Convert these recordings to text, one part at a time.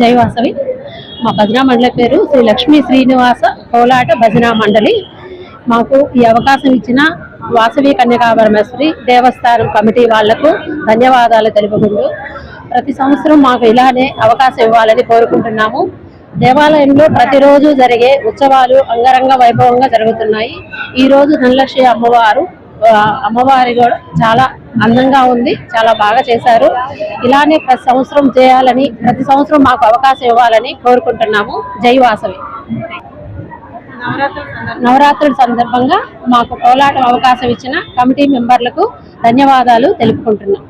జై వాసవి మా భజనా మండలి పేరు శ్రీ లక్ష్మీ శ్రీనివాస కోలాట భజనా మండలి. మాకు ఈ అవకాశం ఇచ్చిన వాసవి కన్యకాపరమేశ్వరి దేవస్థానం కమిటీ వాళ్ళకు ధన్యవాదాలు తెలుపుకుంటూ ప్రతి సంవత్సరం మాకు ఇలానే అవకాశం ఇవ్వాలని కోరుకుంటున్నాము. దేవాలయంలో ప్రతిరోజు జరిగే ఉత్సవాలు అంగరంగ వైభవంగా జరుగుతున్నాయి. ఈ రోజు ధనలక్ష్మి అమ్మవారు అమ్మవారి కూడా చాలా అందంగా ఉంది. చాలా బాగా చేశారు. ఇలానే ప్రతి సంవత్సరం చేయాలని ప్రతి సంవత్సరం మాకు అవకాశం ఇవ్వాలని కోరుకుంటున్నాము. జై వాసవి. నవరాత్రుల సందర్భంగా. మాకు కోలాటం అవకాశం ఇచ్చిన కమిటీ మెంబర్లకు ధన్యవాదాలు తెలుపుకుంటున్నాం.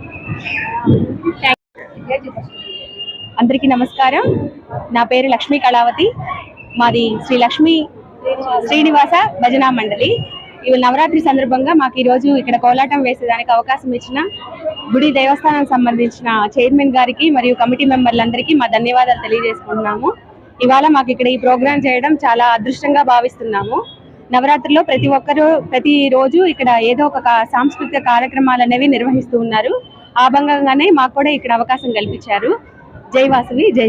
అందరికీ నమస్కారం. నా పేరు లక్ష్మీ కళావతి. మాది శ్రీ లక్ష్మీ శ్రీనివాస భజనా మండలి. ఇవి నవరాత్రి సందర్భంగా మాకు ఈరోజు ఇక్కడ కోలాటం వేసేదానికి అవకాశం ఇచ్చిన గుడి దేవస్థానం సంబంధించిన చైర్మన్ గారికి మరియు కమిటీ మెంబర్లందరికీ మా ధన్యవాదాలు తెలియజేసుకుంటున్నాము. ఇవాళ మాకు ఇక్కడ ఈ ప్రోగ్రాం చేయడం చాలా అదృష్టంగా భావిస్తున్నాము. నవరాత్రిలో ప్రతి ఒక్కరూ ప్రతి రోజు ఇక్కడ ఏదో ఒక సాంస్కృతిక కార్యక్రమాలు అనేవి నిర్వహిస్తూ ఉన్నారు. ఆ భంగంగానే మాకు కూడా ఇక్కడ అవకాశం కల్పించారు. జై వాసవి జై